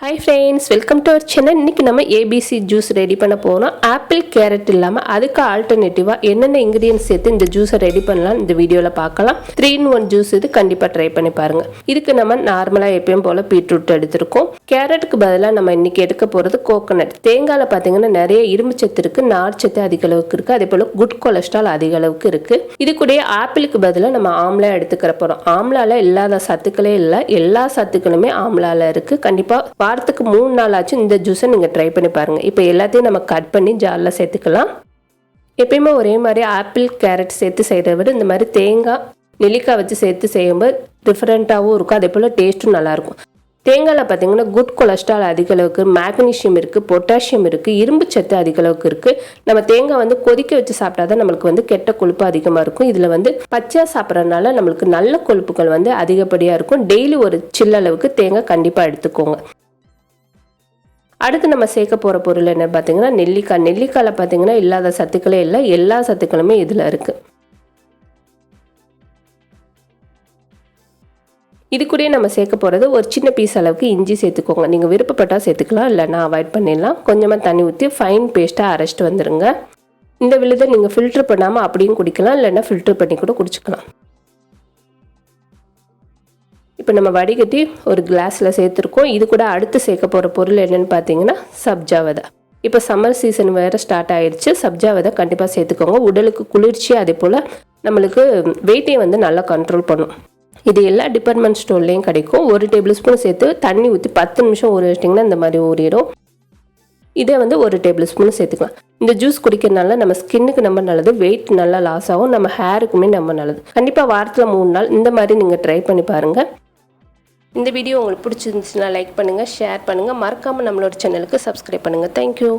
Hi friends welcome to our channel இன்னைக்கு நம்ம ABC juice ready பண்ண போகிறோம் ஆப்பிள் கேரட் இல்லாமல் அதுக்கு ஆல்டர்னேட்டிவாக என்னென்ன இன்க்ரீடியன்ஸ் சேர்த்து இந்த ஜூஸை ரெடி பண்ணலாம் இந்த வீடியோவில் பார்க்கலாம். த்ரீ இன் ஒன் ஜூஸ் இது கண்டிப்பாக ட்ரை பண்ணி பாருங்கள் இதுக்கு நம்ம நார்மலாக எப்பயும் போல் பீட்ரூட் எடுத்திருக்கோம். கேரட்டுக்கு பதிலாக நம்ம இன்றைக்கி எடுக்க போகிறது கோகோனட் தேங்காயில் பார்த்தீங்கன்னா நிறைய இரும்பு சத்து இருக்குது நார் சத்து அதிக அளவுக்கு இருக்குது அதே போல் குட் கொலஸ்ட்ரால் அதிக அளவுக்கு இருக்குது இது கூட ஆப்பிளுக்கு பதிலாக நம்ம ஆம்லா எடுத்துக்கிற போகிறோம் ஆம்லால இல்லாத சத்துக்களே இல்லை எல்லா சத்துக்களுமே ஆம்லாவில் இருக்குது கண்டிப்பாக வாரத்துக்கு மூணு நாள் ஆச்சும் இந்த ஜூஸை நீங்கள் ட்ரை பண்ணி பாருங்கள் இப்போ எல்லாத்தையும் நம்ம கட் பண்ணி ஜாரில் சேர்த்துக்கலாம். எப்பயுமே ஒரே மாதிரி ஆப்பிள் கேரட் சேர்த்து செய்கிறத விட இந்த மாதிரி தேங்காய் நெல்லிக்காய் வச்சு சேர்த்து செய்யும்போது டிஃப்ரெண்ட்டாகவும் இருக்கும். அதே போல் டேஸ்ட்டும் நல்லாயிருக்கும் தேங்காயில் பார்த்தீங்கன்னா குட் கொலஸ்ட்ரால் அதிக அளவுக்கு மேக்னீஷியம் இருக்குது பொட்டாசியம் இருக்குது இரும்பு சத்து அதிக அளவுக்கு இருக்குது நம்ம தேங்காய் வந்து கொதிக்க வச்சு சாப்பிட்டா தான் நம்மளுக்கு வந்து கெட்ட கொழுப்பு அதிகமாக இருக்கும். இதில் வந்து பச்சையாக சாப்பிட்றதுனால நம்மளுக்கு நல்ல கொழுப்புகள் வந்து அதிகப்படியாக இருக்கும். டெய்லி ஒரு சில்ல அளவுக்கு தேங்காய் கண்டிப்பாக எடுத்துக்கோங்க. அடுத்து நம்ம சேர்க்க போகிற பொருள் என்ன பார்த்தீங்கன்னா நெல்லிக்காய். நெல்லிக்காயில் பார்த்தீங்கன்னா இல்லாத சத்துக்களே இல்லை. எல்லா சத்துக்களுமே இதில் இருக்குது இது கூடயே நம்ம சேர்க்க போகிறது ஒரு சின்ன பீஸ் அளவுக்கு இஞ்சி சேர்த்துக்கோங்க. நீங்கள் விருப்பப்பட்டால் சேர்த்துக்கலாம் இல்லை நான் அவாய்ட் பண்ணிடலாம். கொஞ்சமாக தண்ணி ஊற்றி ஃபைன் பேஸ்ட்டாக அரைச்சிட்டு வந்துடுங்க இந்த விழுதை நீங்கள் ஃபில்ட்ரு பண்ணாமல் அப்படியும் குடிக்கலாம் இல்லைன்னா ஃபில்ட்ரு பண்ணி கூட குடிச்சிக்கலாம். இப்போ நம்ம வடிகட்டி ஒரு கிளாஸில் சேர்த்துருக்கோம். இது கூட அடுத்து சேர்க்க போகிற பொருள் என்னென்னு பார்த்தீங்கன்னா சப்ஜாவதை இப்போ சம்மர் சீசன் வேறு ஸ்டார்ட் ஆகிடுச்சு சப்ஜாவதை கண்டிப்பாக சேர்த்துக்கோங்க. உடலுக்கு குளிர்ச்சி அதே போல் நம்மளுக்கு வெயிட்டையும் வந்து நல்லா கண்ட்ரோல் பண்ணும். இது எல்லா டிபார்ட்மெண்ட் ஸ்டோர்லேயும் கிடைக்கும். ஒரு டேபிள் ஸ்பூன் சேர்த்து தண்ணி ஊற்றி பத்து நிமிஷம் ஊற வச்சிட்டிங்கன்னா இந்த மாதிரி ஊறிடும். இதே வந்து ஒரு டேபிள் ஸ்பூன் சேர்த்துக்கலாம். இந்த ஜூஸ் குடிக்கிறதுனால நம்ம ஸ்கின்னுக்கு நம்ம நல்லது வெயிட் நல்லா லாஸ் ஆகும். நம்ம ஹேருக்குமே நம்ம நல்லது. கண்டிப்பாக வாரத்தில் மூணு நாள் இந்த மாதிரி நீங்கள் ட்ரை பண்ணி பாருங்கள் இந்த வீடியோ உங்களுக்கு பிடிச்சிருந்துச்சுன்னா லைக் பண்ணுங்கள் ஷேர் பண்ணுங்கள் மறக்காமல் நம்மளோட சேனலுக்கு சப்ஸ்கிரைப் பண்ணுங்கள் தேங்க்யூ